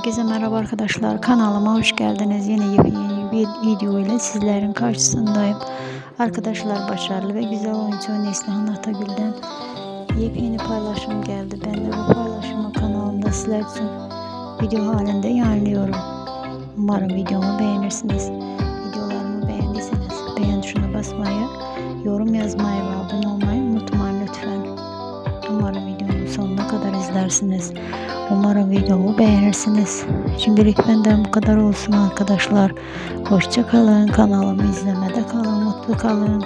Herkese merhaba arkadaşlar. Kanalıma hoş geldiniz. Yine yepyeni bir video ile sizlerin karşısındayım. Arkadaşlar başarılı ve güzel oyuncu Neslihan Atagül'den yepyeni paylaşım geldi. Ben de bu paylaşımı kanalımda sizler için video halinde yayınlıyorum. Umarım videomu beğenirsiniz. Videolarımı beğendiyseniz beğen tuşuna basmayı, yorum yazmayı ve abone olmayı unutmayın lütfen. Umarım videomu sonuna kadar izlersiniz. Umarım videomu beğenirsiniz. Şimdilik benden bu kadar olsun arkadaşlar. Hoşça kalın. Kanalımı izlemede kalın. Mutlu kalın.